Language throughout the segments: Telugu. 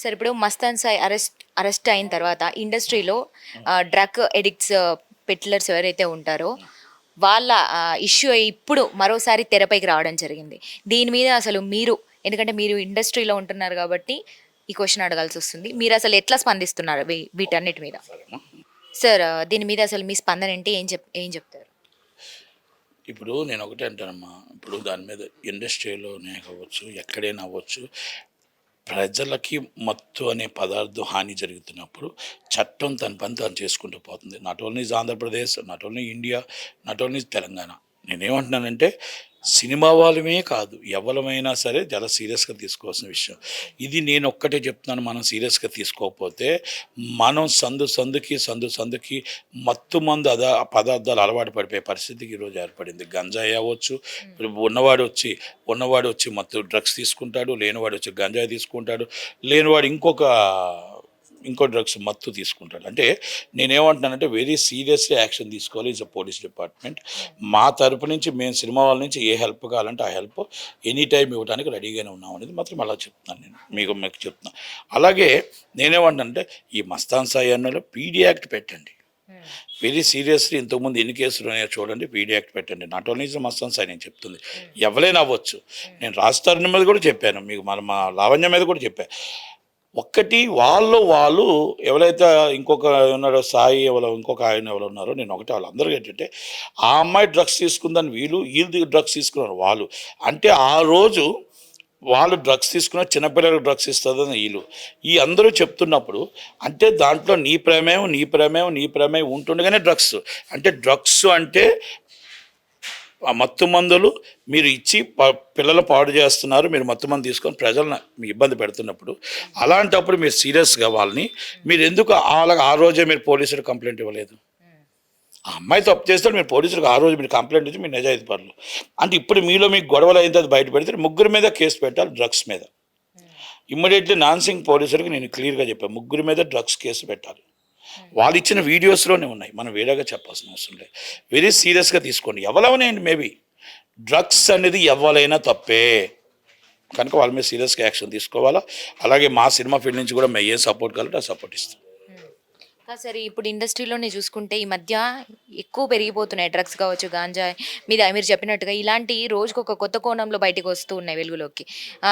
సార్ ఇప్పుడు మస్తాన్ సాయి అరెస్ట్ అరెస్ట్ అయిన తర్వాత ఇండస్ట్రీలో డ్రగ్ ఎడిక్ట్స్ పెట్లర్స్ ఎవరైతే ఉంటారో వాళ్ళ ఇష్యూ ఇప్పుడు మరోసారి తెరపైకి రావడం జరిగింది. దీని మీద అసలు మీరు ఎందుకంటే మీరు ఇండస్ట్రీలో ఉంటున్నారు కాబట్టి ఈ క్వశ్చన్ అడగాల్సి వస్తుంది. మీరు అసలు ఎట్లా స్పందిస్తున్నారు వీటన్నిటి మీద? సార్ దీని మీద అసలు మీ స్పందన ఏంటి? ఏం చెప్ ఏం చెప్తారు? ఇప్పుడు నేను ఒకటే అంటానమ్మా. ఇప్పుడు దాని మీద ఇండస్ట్రీలోనే అవ్వచ్చు ఎక్కడైనా అవ్వచ్చు. ప్రజలకి మత్తు అనే పదార్థం హాని జరుగుతున్నప్పుడు చట్టం తన పని తను చేసుకుంటూ పోతుంది. Not only Andhra Pradesh not only India not only Telangana నేనేమంటున్నానంటే సినిమా వాళ్ళమే కాదు ఎవరమైనా సరే చాలా సీరియస్గా తీసుకోవాల్సిన విషయం. ఇది నేను ఒక్కటే చెప్తున్నాను మనం సీరియస్గా తీసుకోకపోతే మనం సందు సందుకి సందు సందుకి మత్తు మందు అదా పదార్థాలు అలవాటు పడిపోయే పరిస్థితికి ఈరోజు ఏర్పడింది. గంజాయి అవ్వచ్చు. ఉన్నవాడు వచ్చి ఉన్నవాడు వచ్చి మత్తు డ్రగ్స్ తీసుకుంటాడు లేనివాడు వచ్చి గంజాయి తీసుకుంటాడు లేనివాడు ఇంకొక ఇంకో డ్రగ్స్ మత్తు తీసుకుంటాడు. అంటే నేనేమంటున్నానంటే వెరీ సీరియస్లీ యాక్షన్ తీసుకోవాలి. ఇస్ అ పోలీస్ డిపార్ట్మెంట్ మా తరపు నుంచి మేము సినిమా వాళ్ళ నుంచి ఏ హెల్ప్ కావాలంటే ఆ హెల్ప్ ఎనీ టైం ఇవ్వడానికి రెడీగానే ఉన్నాం అనేది మాత్రం అలా చెప్తున్నాను నేను. మీకు మీకు చెప్తున్నాను అలాగే నేనేమంటానంటే ఈ మస్తాన్ సాయి అన్నలో పీడీ యాక్ట్ పెట్టండి. వెరీ సీరియస్లీ ఇంతకుముందు ఎన్ని కేసులు ఉన్నాయో చూడండి పీడీ యాక్ట్ పెట్టండి. నాట్ ఓన్లీ మస్తాన్ సాయి నేను చెప్తుంది. ఎవరైనా అవ్వచ్చు. నేను రాజధాని మీద కూడా చెప్పాను. మీకు మన మా లావణ్య మీద కూడా చెప్పాను ఒక్కటి వాళ్ళు వాళ్ళు ఎవరైతే ఇంకొక ఉన్నారో సాయి ఎవరో ఇంకొక ఆయన ఎవరు ఉన్నారో నేను ఒకటి వాళ్ళందరూ ఏంటంటే ఆ అమ్మాయి డ్రగ్స్ తీసుకుందని వీళ్ళు వీళ్ళు డ్రగ్స్ తీసుకున్నారు వాళ్ళు. అంటే ఆ రోజు వాళ్ళు డ్రగ్స్ తీసుకున్న చిన్నపిల్లలకు డ్రగ్స్ ఇస్తుందని వీళ్ళు. ఈ అందరూ చెప్తున్నప్పుడు అంటే దాంట్లో నీ ప్రమేయం నీ ప్రమేయం నీ ప్రమేయం ఉంటుండగానే డ్రగ్స్ అంటే డ్రగ్స్ అంటే ఆ మత్తు మందులు మీరు ఇచ్చి ప- పిల్లలు పాడు చేస్తున్నారు మీరు మత్తు మందు తీసుకొని ప్రజలను మీ ఇబ్బంది పెడుతున్నప్పుడు అలాంటప్పుడు మీరు సీరియస్గా వాళ్ళని మీరు ఎందుకు వాళ్ళకి ఆ రోజే మీరు పోలీసులకు కంప్లైంట్ ఇవ్వలేదు? ఆ అమ్మాయి తప్పు చేస్తాడు మీరు పోలీసులకు ఆ రోజు మీరు కంప్లైంట్ ఇచ్చి మీరు నిజాయితీ పనులు అంటే ఇప్పుడు మీలో మీకు గొడవలు అయిన తర్వాత బయట పెడితే ముగ్గురు మీద కేసు పెట్టాలి డ్రగ్స్ మీద. ఇమ్మీడియట్లీ నాన్సింగ్ పోలీసులకు నేను క్లియర్గా చెప్పాను ముగ్గురు మీద డ్రగ్స్ కేసు పెట్టాలి. వాళ్ళు ఇచ్చిన వీడియోస్లోనే ఉన్నాయి. మనం వేరేగా చెప్పాల్సిన అవసరం లేదు. వెరీ సీరియస్గా తీసుకోండి. ఎవరైనా మేబీ. డ్రగ్స్ అనేది ఎవరైనా తప్పే. కనుక వాళ్ళ మీద సీరియస్గా యాక్షన్ తీసుకోవాలా? అలాగే మా సినిమా ఫీల్డ్ నుంచి కూడా మేము ఏం సపోర్ట్ కావాలంటే ఆ సపోర్ట్ ఇస్తాం. కాదు సరే ఇప్పుడు ఇండస్ట్రీలోనే చూసుకుంటే ఈ మధ్య ఎక్కువ పెరిగిపోతున్నాయి డ్రగ్స్ కావచ్చు గాంజా మీద మీరు చెప్పినట్టుగా ఇలాంటి రోజుకు ఒక కొత్త కోణంలో బయటకు వస్తూ ఉన్నాయి వెలుగులోకి.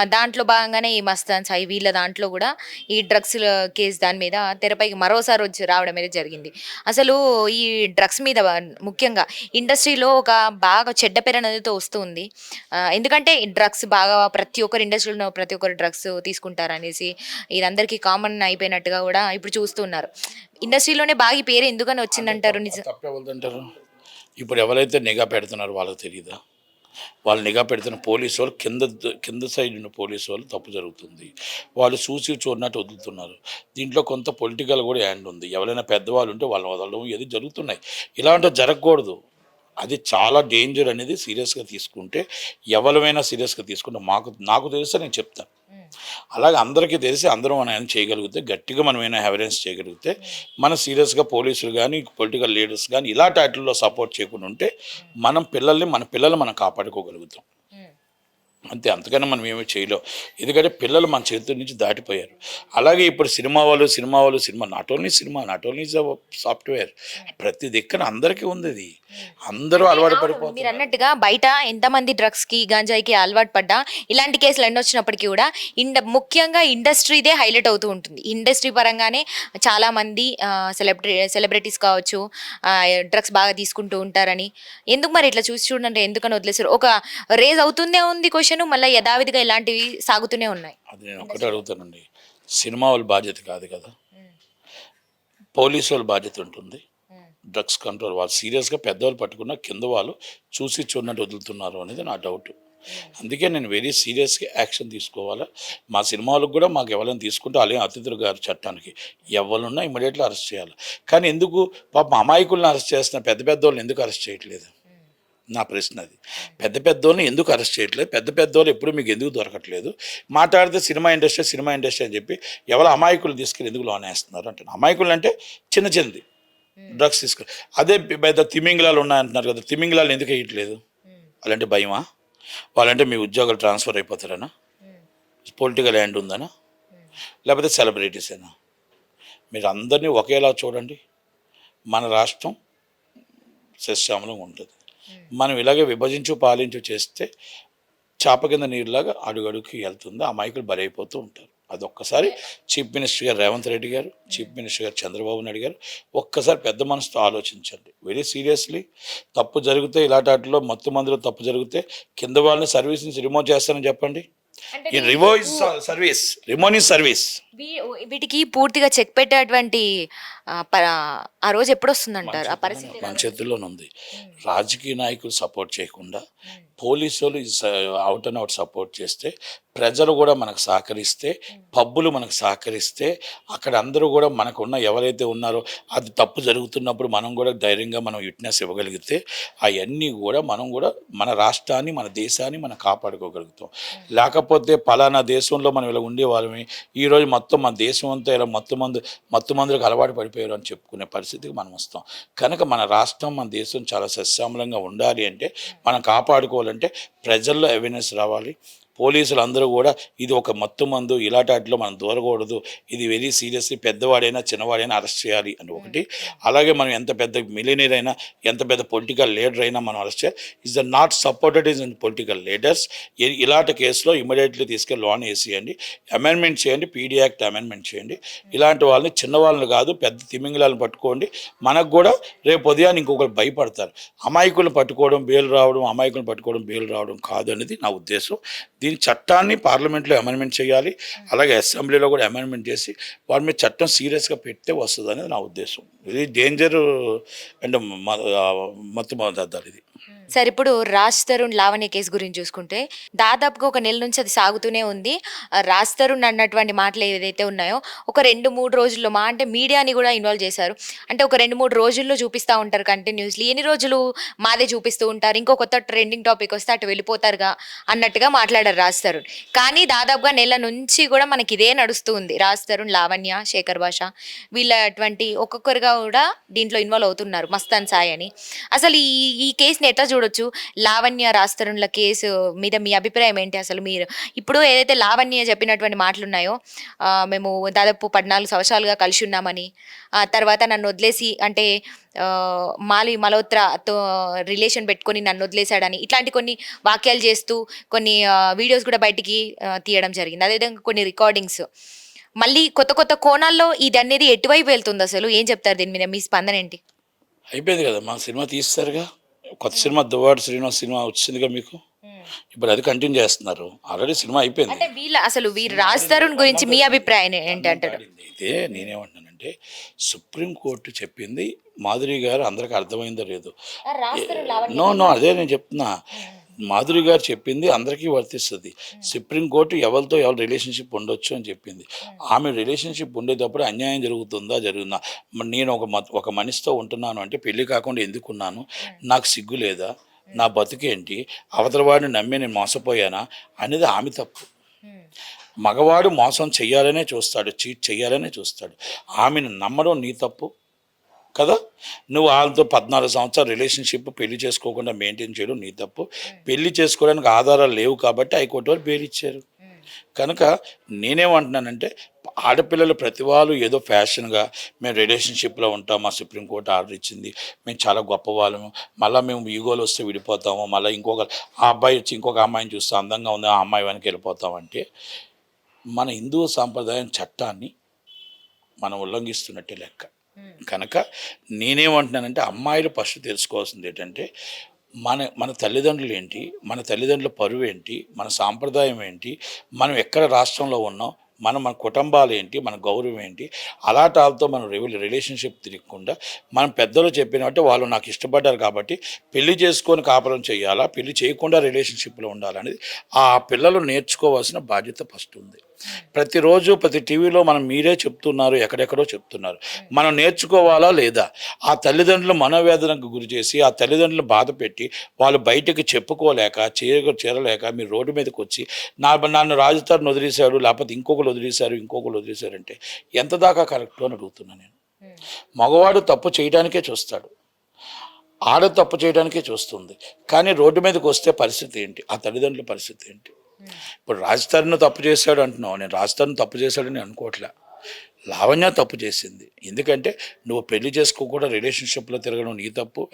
దాంట్లో భాగంగానే ఈ మస్తాన్ సాయి వీళ్ళ దాంట్లో కూడా ఈ డ్రగ్స్ కేసు దాని మీద తెరపైకి మరోసారి వచ్చి రావడం అనేది జరిగింది. అసలు ఈ డ్రగ్స్ మీద ముఖ్యంగా ఇండస్ట్రీలో ఒక బాగా చెడ్డ పేరు అనేది వస్తుంది. ఆ, ఎందుకంటే డ్రగ్స్ బాగా ప్రతి ఒక్కరు ఇండస్ట్రీలో ప్రతి ఒక్కరు డ్రగ్స్ తీసుకుంటారు అనేసి ఇది అందరికీ కామన్ అయిపోయినట్టుగా కూడా ఇప్పుడు చూస్తున్నారు. ఇండస్ట్రీలోనే బాగా ఈ పేరు ఎందుకని వచ్చిందంటారు నిజం? ఇప్పుడు ఎవరైతే నిఘా పెడుతున్నారో వాళ్ళకి తెలియదా వాళ్ళు నిఘా పెడుతున్న పోలీసు వాళ్ళు కింద కింద సైడ్ ఉన్న పోలీసు వాళ్ళు తప్పు జరుగుతుంది. వాళ్ళు చూసి చూడనట్టు వదులుతున్నారు. దీంట్లో కొంత పొలిటికల్ కూడా హ్యాండ్ ఉంది. ఎవరైనా పెద్దవాళ్ళు ఉంటే వాళ్ళని వదలడం ఇది జరుగుతున్నాయి? ఇలాంటివి జరగకూడదు. అది చాలా డేంజర్ అనేది సీరియస్గా తీసుకుంటే ఎవరైనా సీరియస్గా తీసుకుంటే మాకు నాకు తెలిస్తే నేను చెప్తాను. అలాగే అందరికీ తెలిసి అందరం మనం ఏమైనా చేయగలిగితే గట్టిగా మనం ఏమైనా ఎవిడెన్స్ చేయగలిగితే మన సీరియస్గా పోలీసులు కానీ పొలిటికల్ లీడర్స్ కానీ ఇలాంటి వాటిల్లో సపోర్ట్ చేయకుండా ఉంటే మనం పిల్లల్ని మన పిల్లల్ని మనం కాపాడుకోగలుగుతాం. అంతే అంతకన్నా మనం ఏమీ చేయలేం. ఎందుకంటే పిల్లలు మన చేతుల నుంచి దాటిపోయారు. అలాగే ఇప్పుడు సినిమా వాళ్ళు సినిమా వాళ్ళు cinema not only cinema not only software. ప్రతి దిక్కన అందరికీ ఉంది ఇది. అందరూ అలవాటు మీరు పడిపోతారు అన్నట్టుగా బయట ఎంతమంది డ్రగ్స్కి గంజాయికి అలవాటు పడ్డా ఇలాంటి కేసులు ఎన్ని వచ్చినప్పటికీ కూడా ఇండ ముఖ్యంగా ఇండస్ట్రీదే హైలైట్ అవుతూ ఉంటుంది. ఇండస్ట్రీ పరంగానే చాలా మంది సెలబ్రిటీ సెలబ్రిటీస్ కావచ్చు డ్రగ్స్ బాగా తీసుకుంటూ ఉంటారని. ఎందుకు మరి ఇట్లా చూసి చూడండి ఎందుకని వదిలేసారు? ఒక రేజ్ అవుతూనే ఉంది క్వశ్చన్. మళ్ళీ యథావిధిగా ఇలాంటివి సాగుతూనే ఉన్నాయి. అది నేను ఒక్కటే అడుగుతానండి. సినిమా వాళ్ళ బాధ్యత కాదు కదా. పోలీసు వాళ్ళ బాధ్యత ఉంటుంది. డ్రగ్స్ కంట్రోల్ వాళ్ళు సీరియస్గా పెద్దవాళ్ళు పట్టుకున్న కింద వాళ్ళు చూసి చూడనట్టు వదులుతున్నారు అనేది నా డౌట్. అందుకే నేను వెరీ సీరియస్గా యాక్షన్ తీసుకోవాలా. మా సినిమాలకు కూడా మాకు ఎవరైనా తీసుకుంటే అలాగే అతిథులు గారు చట్టానికి ఎవరున్నా ఇమీడియట్గా అరెస్ట్ చేయాలి. కానీ ఎందుకు పాప అమాయకులను అరెస్ట్ చేస్తున్న పెద్ద పెద్ద వాళ్ళని ఎందుకు అరెస్ట్ చేయట్లేదు? నా ప్రశ్న అది. పెద్ద పెద్దోళ్ళని ఎందుకు అరెస్ట్ చేయట్లేదు? పెద్ద పెద్దోళ్ళు ఎప్పుడు మీకు ఎందుకు దొరకట్లేదు? మాట్లాడితే సినిమా ఇండస్ట్రీ సినిమా ఇండస్ట్రీ అని చెప్పి ఎవరు అమాయకులు తీసుకెళ్ళి ఎందుకు లోన్ వేస్తున్నారు అంటే అమాయకులు అంటే చిన్న చిన్నది. డ్రగ్స్ తీసుకు అదే పెద్ద తిమింగిలాలు ఉన్నాయంటున్నారు కదా తిమింగిలాలు ఎందుకు వేయట్లేదు? వాళ్ళంటే భయమా? వాళ్ళంటే మీ ఉద్యోగాలు ట్రాన్స్ఫర్ అయిపోతారనా? పొలిటికల్ హ్యాండ్ ఉందనా? లేకపోతే సెలబ్రిటీసేనా మీరు అందరినీ ఒకేలా చూడండి. మన రాష్ట్రం సస్యామలంగా ఉంటుంది. మనం ఇలాగే విభజించు పాలించు చేస్తే చాప కింద నీరులాగా అడుగడుగుకి వెళ్తుంది. ఆ మైకులు బలైపోతూ ఉంటారు. అది ఒక్కసారి చీఫ్ మినిస్టర్ గారు రేవంత్ రెడ్డి గారు చీఫ్ మినిస్టర్ గారు చంద్రబాబు నాయుడు గారు ఒక్కసారి పెద్ద మనసుతో ఆలోచించండి. వెరీ సీరియస్లీ తప్పు జరిగితే ఇలాంటి వాటిలో మొత్తం మందిలో తప్పు జరిగితే కింద వాళ్ళని సర్వీస్ నుంచి రిమూవ్ చేస్తానని చెప్పండి. ఈ రిమో ఇస్ సర్వీస్ రిమోన్ ఇస్ సర్వీస్. వీ- వీటికి పూర్తిగా చెక్ పెట్టేటువంటి ఆ రోజు ఎప్పుడు వస్తుందంటారు ఆ పరిస్థితి మన చేతుల్లోనే ఉంది. రాజకీయ నాయకులు సపోర్ట్ చేయకుండా పోలీసులు అవుట్ అండ్ అవుట్ సపోర్ట్ చేస్తే ప్రజలు కూడా మనకు సహకరిస్తే పబ్బులు మనకు సహకరిస్తే అక్కడ అందరూ కూడా మనకున్న ఎవరైతే ఉన్నారో అది తప్పు జరుగుతున్నప్పుడు మనం కూడా ధైర్యంగా మనం విట్నెస్ ఇవ్వగలిగితే అవన్నీ కూడా మనం కూడా మన రాష్ట్రాన్ని మన దేశాన్ని మనం కాపాడుకోగలుగుతాం. లేకపోతే పలానా దేశంలో మనం ఇలా ఉండేవాళ్ళమే ఈరోజు మొత్తం మొత్తం మన దేశం అంతా ఇలా మొత్తం మందు మొత్తం మందులకు అలవాటు పడిపోయారు అని చెప్పుకునే పరిస్థితికి మనం వస్తాం. కనుక మన రాష్ట్రం మన దేశం చాలా సస్యామలంగా ఉండాలి అంటే మనం కాపాడుకోవాలంటే ప్రజల్లో అవేర్నెస్ రావాలి. పోలీసులు అందరూ కూడా ఇది ఒక మత్తు మందు ఇలాంటి వాటిలో మనం దూరకూడదు. ఇది వెరీ సీరియస్లీ పెద్దవాడైనా చిన్నవాడైనా అరెస్ట్ చేయాలి అని ఒకటి. అలాగే మనం ఎంత పెద్ద మిలినీర్ అయినా ఎంత పెద్ద పొలిటికల్ లీడర్ అయినా మనం అరెస్ట్ చేయాలి. Is the not supported is in political leaders. ఇలాంటి కేసులో ఇమీడియట్లీ తీసుకెళ్ళి లోన్ వేసేయండి. అమెండ్మెంట్ చేయండి. పీడీ యాక్ట్ అమెండ్మెంట్ చేయండి. ఇలాంటి వాళ్ళని చిన్న వాళ్ళని కాదు పెద్ద తిమింగళాలను పట్టుకోండి. మనకు కూడా రేపు ఉదయాన్ని ఇంకొకరు భయపడతారు. అమాయకులను పట్టుకోవడం బెయిల్ రావడం అమాయకులను పట్టుకోవడం బెయిల్ రావడం కాదు అనేది నా ఉద్దేశం. దీని చట్టాన్ని పార్లమెంట్లో అమెండ్మెంట్ చేయాలి అలాగే అసెంబ్లీలో కూడా అమెండ్మెంట్ చేసి వారి మీద చట్టం సీరియస్గా పెడితే వస్తుంది అనేది నా ఉద్దేశం. ఇది డేంజర్ అండ్ మత్తు పదార్థాలు ఇది. సార్ ఇప్పుడు రాజ్ తరుణ్ లావణ్య కేసు గురించి చూసుకుంటే దాదాపుగా ఒక నెల నుంచి అది సాగుతూనే ఉంది. ఆ రాజ్ తరుణ్ అన్నటువంటి మాటలు ఏదైతే ఉన్నాయో ఒక రెండు మూడు రోజుల్లో మా అంటే మీడియాని కూడా ఇన్వాల్వ్ చేశారు. అంటే ఒక రెండు మూడు రోజుల్లో చూపిస్తూ ఉంటారు కంటిన్యూస్లీ. ఎన్ని రోజులు మాదే చూపిస్తూ ఉంటారు. ఇంకో కొత్త ట్రెండింగ్ టాపిక్ వస్తే అటు వెళ్ళిపోతారుగా అన్నట్టుగా మాట్లాడారు. రాజ్ తరుణ్. కానీ దాదాపుగా నెల నుంచి కూడా మనకి ఇదే నడుస్తూ ఉంది రాజ్ తరుణ్ లావణ్య శేఖర్ భాష. వీళ్ళ అటువంటి ఒక్కొక్కరుగా కూడా దీంట్లో ఇన్వాల్వ్ అవుతున్నారు. మస్తాన్ సాయి అని. అసలు ఈ ఈ కేసుని ఎట్లా చూడొచ్చు? లావణ్య రాస్తరుణ్ల కేసు మీద మీ అభిప్రాయం ఏంటి? అసలు మీరు ఇప్పుడు ఏదైతే లావణ్య చెప్పినటువంటి మాటలు ఉన్నాయో మేము దాదాపు పద్నాలుగు సంవత్సరాలుగా కలిసి ఉన్నామని ఆ తర్వాత నన్ను వదిలేసి అంటే మాలి మల్హోత్రాతో రిలేషన్ పెట్టుకొని నన్ను వదిలేశాడని ఇట్లాంటి కొన్ని వాక్యాలు చేస్తూ కొన్ని వీడియోస్ కూడా బయటికి తీయడం జరిగింది. అదేవిధంగా కొన్ని రికార్డింగ్స్ మళ్ళీ కొత్త కొత్త కోణాల్లో ఇది అనేది ఎటువైపు వెళ్తుంది అసలు? ఏం చెప్తారు దీని మీద? మీ స్పందన ఏంటి? అయిపోయింది కదా మా సినిమా తీస్తారుగా. కొత్త సినిమా దువ్వాడు శ్రీనివాస్ సినిమా వచ్చిందిగా మీకు? ఇప్పుడు అది కంటిన్యూ చేస్తున్నారు. ఆల్రెడీ సినిమా అయిపోయింది. అంటే వీళ్ళ అసలు వీరు రాజ్ తరుణ్ గురించి మీ అభిప్రాయం ఏంటి అంటారు? అయితే నేనేమంటున్నానంటే సుప్రీంకోర్టు చెప్పింది మాధురి గారు అందరికి అర్థమైందో లేదు. నో నో అదే నేను చెప్తున్నా. మాధురి గారు చెప్పింది అందరికీ వర్తిస్తుంది. సుప్రీంకోర్టు ఎవరితో ఎవరు రిలేషన్షిప్ ఉండొచ్చు అని చెప్పింది. ఆమె రిలేషన్షిప్ ఉండేటప్పుడు అన్యాయం జరుగుతుందా జరుగుతుందా? నేను ఒక మ- ఒక మనిషితో ఉంటున్నాను అంటే పెళ్ళి కాకుండా ఎందుకున్నాను? నాకు సిగ్గు లేదా? నా బతుకేంటి? అవతల వాడిని నమ్మి నేను మోసపోయానా? అనేది ఆమె తప్పు. మగవాడు మోసం చెయ్యాలనే చూస్తాడు చీట్ చెయ్యాలనే చూస్తాడు. ఆమెను నమ్మడం నీ తప్పు. కదా? నువ్వు వాళ్ళతో పద్నాలుగు సంవత్సరాల రిలేషన్షిప్ పెళ్ళి చేసుకోకుండా మెయింటైన్ చేయడం నీ తప్పు. పెళ్ళి చేసుకోవడానికి ఆధారాలు లేవు కాబట్టి హైకోర్టు వాళ్ళు బెయిల్ ఇచ్చారు కనుక నేనేమంటున్నానంటే ఆడపిల్లలు ప్రతి వాళ్ళు ఏదో ఫ్యాషన్గా మేము రిలేషన్షిప్లో ఉంటాం మా సుప్రీంకోర్టు ఆర్డర్ ఇచ్చింది మేము చాలా గొప్ప వాళ్ళము మళ్ళీ మేము ఈగోలు వస్తే విడిపోతాము మళ్ళీ ఇంకొక ఆ అబ్బాయి వచ్చి ఇంకొక అమ్మాయిని చూస్తే అందంగా ఉంది ఆ అమ్మాయి వెనక్కి వెళ్ళిపోతామంటే మన హిందూ సాంప్రదాయం చట్టాన్ని మనం ఉల్లంఘిస్తున్నట్టే లెక్క. కనుక నేనేమంటున్నానంటే అమ్మాయిలు ఫస్ట్ తెలుసుకోవాల్సింది ఏంటంటే మన మన తల్లిదండ్రులు ఏంటి మన తల్లిదండ్రుల పరువు ఏంటి మన సాంప్రదాయం ఏంటి మనం ఎక్కడ రాష్ట్రంలో ఉన్నాం మన మన కుటుంబాలు ఏంటి మన గౌరవం ఏంటి అలాంటి వాళ్ళతో మనం రివల్ రిలేషన్షిప్ తిరగకుండా మనం పెద్దలు చెప్పినట్టు వాళ్ళు నాకు ఇష్టపడ్డారు కాబట్టి పెళ్ళి చేసుకొని కాపురం చేయాలా పెళ్ళి చేయకుండా రిలేషన్షిప్లో ఉండాలనేది ఆ పిల్లలు నేర్చుకోవాల్సిన బాధ్యత ఫస్ట్ ఉంది. ప్రతిరోజు ప్రతి టీవీలో మనం మీరే చెప్తున్నారు ఎక్కడెక్కడో చెప్తున్నారు. మనం నేర్చుకోవాలా లేదా? ఆ తల్లిదండ్రులు మనోవేదనకు గురి చేసి ఆ తల్లిదండ్రులు బాధ పెట్టి వాళ్ళు బయటకు చెప్పుకోలేక చేర చేరలేక మీరు రోడ్డు మీదకి వచ్చి నా నన్ను రాజధాని వదిలేశాడు లేకపోతే ఇంకొకరు వదిలేశారు ఇంకొకరు వదిలేశారంటే ఎంత దాకా కరెక్ట్ అని అడుగుతున్నా నేను. మగవాడు తప్పు చేయడానికే చూస్తాడు. ఆడ తప్పు చేయడానికే చూస్తుంది. కానీ రోడ్డు మీదకి వస్తే పరిస్థితి ఏంటి? ఆ తల్లిదండ్రుల పరిస్థితి ఏంటి? ఇప్పుడు రాజస్థాన్ తప్పు చేశాడు అంటున్నావు. నేను రాజస్థాన్ తప్పు చేశాడని అనుకోవట్లే. లావణ్య తప్పు చేసింది. ఎందుకంటే నువ్వు పెళ్ళి చేసుకోకుండా రిలేషన్షిప్లో తిరగడం నీ తప్పు.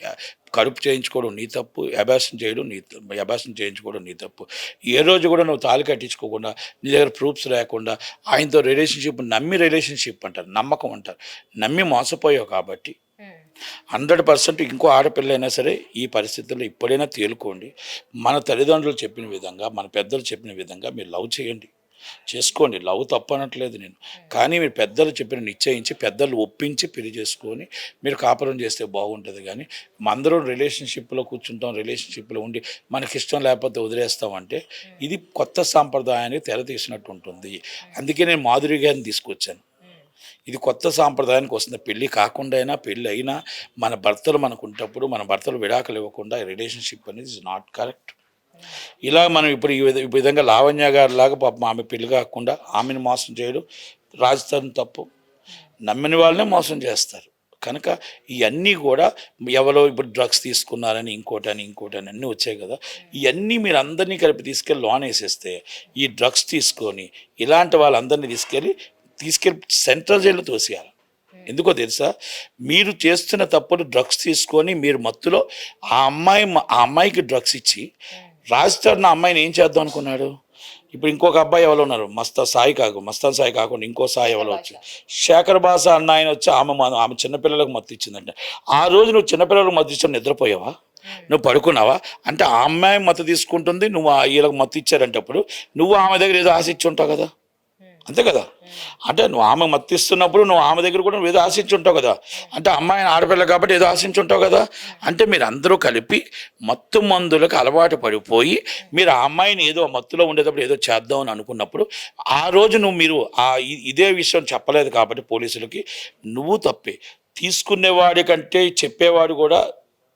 కడుపు చేయించుకోవడం నీ తప్పు. అభాసం చేయడం నీ అభాసం చేయించుకోవడం నీ తప్పు. ఏ రోజు కూడా నువ్వు తాళి కట్టించుకోకుండా నీ దగ్గర ప్రూఫ్స్ లేకుండా ఆయనతో రిలేషన్షిప్ నమ్మి రిలేషన్షిప్ అంటారు. నమ్మకం అంటారు. నమ్మి మోసపోయావు కాబట్టి హండ్రెడ్ పర్సెంట్ ఇంకో ఆడపిల్ల అయినా సరే ఈ పరిస్థితుల్లో ఇప్పుడైనా తేలుకోండి. మన తల్లిదండ్రులు చెప్పిన విధంగా మన పెద్దలు చెప్పిన విధంగా మీరు లవ్ చేయండి. చేసుకోండి. లవ్ తప్పు అనట్లేదు నేను కానీ మీరు పెద్దలు చెప్పిన నిశ్చయించి పెద్దలు ఒప్పించి పెళ్ళి చేసుకొని మీరు కాపురం చేస్తే బాగుంటుంది. కానీ అందరం రిలేషన్షిప్లో కూర్చుంటాం రిలేషన్షిప్లో ఉండి మనకి ఇష్టం లేకపోతే వదిలేస్తామంటే ఇది కొత్త సాంప్రదాయానికి తెర తీసినట్టు ఉంటుంది. అందుకే నేను మాధురి గారిని తీసుకొచ్చాను. ఇది కొత్త సాంప్రదాయానికి వస్తుంది. పెళ్ళి కాకుండా అయినా పెళ్ళి అయినా మన భర్తలు మనకు ఉంటప్పుడు మన భర్తలు విడాకులు ఇవ్వకుండా రిలేషన్షిప్ అనేది ఇస్ నాట్ కరెక్ట్ ఇలా మనం ఇప్పుడు ఈ విధ- ఈ విధంగా లావణ్య గారి లాగా పాపం ఆమె పెళ్ళి కాకుండా ఆమెను మోసం చేయడం రాజస్థాన్ తప్పు. నమ్మిన వాళ్ళనే మోసం చేస్తారు. కనుక ఇవన్నీ కూడా ఎవరో ఇప్పుడు డ్రగ్స్ తీసుకున్నారని ఇంకోటని ఇంకోటని అన్నీ వచ్చాయి కదా. ఇవన్నీ మీరు అందరినీ కలిపి తీసుకెళ్ళి లోన్ వేసేస్తే ఈ డ్రగ్స్ తీసుకొని ఇలాంటి వాళ్ళందరినీ తీసుకెళ్ళి తీసుకెళ్ళి సెంట్రల్ జైల్లో తోసేయాలి. ఎందుకో తెలుసా? మీరు చేస్తున్న తప్పులు డ్రగ్స్ తీసుకొని మీరు మత్తులో ఆ అమ్మాయి ఆ అమ్మాయికి డ్రగ్స్ ఇచ్చి రాజస్థాన్ ఆ అమ్మాయిని ఏం చేద్దాం అనుకున్నాడు? ఇప్పుడు ఇంకొక అబ్బాయి ఎవరు ఉన్నారు. మస్తా సాయి కాకు మస్తాన్ సాయి కాకుండా ఇంకో సాయి ఎవరో వచ్చి. శేఖర్ బాస అన్న ఆయన వచ్చి ఆమె ఆమె చిన్నపిల్లలకు మత్తు ఇచ్చిందంటే. ఆ రోజు నువ్వు చిన్నపిల్లలకు మత్తు ఇచ్చి నిద్రపోయావా? నువ్వు పడుకున్నావా? అంటే ఆ అమ్మాయి మత్తు తీసుకుంటుంది నువ్వు ఆ వీళ్ళకి మత్తు ఇచ్చారంటప్పుడు నువ్వు ఆమె దగ్గర ఏదో ఆశ ఇచ్చి ఉంటావు కదా? అంతే కదా? అంటే నువ్వు ఆమె మత్తిస్తున్నప్పుడు నువ్వు ఆమె దగ్గర కూడా నువ్వు ఏదో ఆశించి ఉంటావు కదా? అంటే అమ్మాయిని ఆడపిల్ల కాబట్టి ఏదో ఆశించి ఉంటావు కదా? అంటే మీరు అందరూ కలిపి మత్తు మందులకు అలవాటు పడిపోయి మీరు ఆ అమ్మాయిని ఏదో మత్తులో ఉండేటప్పుడు ఏదో చేద్దాం అని అనుకున్నప్పుడు ఆ రోజు నువ్వు మీరు ఆ ఇ- ఇదే విషయం చెప్పలేదు కాబట్టి పోలీసులకి నువ్వు తప్పే. తీసుకునేవాడి కంటే చెప్పేవాడు కూడా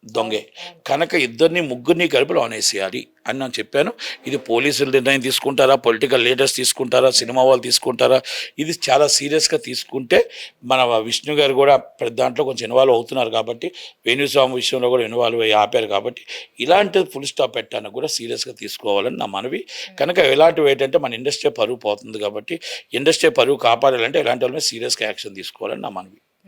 దొంగే. కనుక ఇద్దరిని ముగ్గురిని కలిపి లోనేసేయాలి అని నేను చెప్పాను. ఇది పోలీసులు నిర్ణయం తీసుకుంటారా? పొలిటికల్ లీడర్స్ తీసుకుంటారా? సినిమా వాళ్ళు తీసుకుంటారా? ఇది చాలా సీరియస్గా తీసుకుంటే మన విష్ణు గారు కూడా పెద్ద దాంట్లో కొంచెం ఇన్వాల్వ్ అవుతున్నారు కాబట్టి వేణుస్వామి విషయంలో కూడా ఇన్వాల్వ్ అయ్యి ఆపారు కాబట్టి ఇలాంటి ఫుల్ స్టాప్ పెట్టాను కూడా సీరియస్గా తీసుకోవాలని నా మనవి. కనుక ఇలాంటివి ఏంటంటే మన ఇండస్ట్రీ పరువు పోతుంది కాబట్టి ఇండస్ట్రీ పరువు కాపాడాలంటే ఇలాంటి వాళ్ళ మీద సీరియస్గా యాక్షన్ తీసుకోవాలని నా మనవి.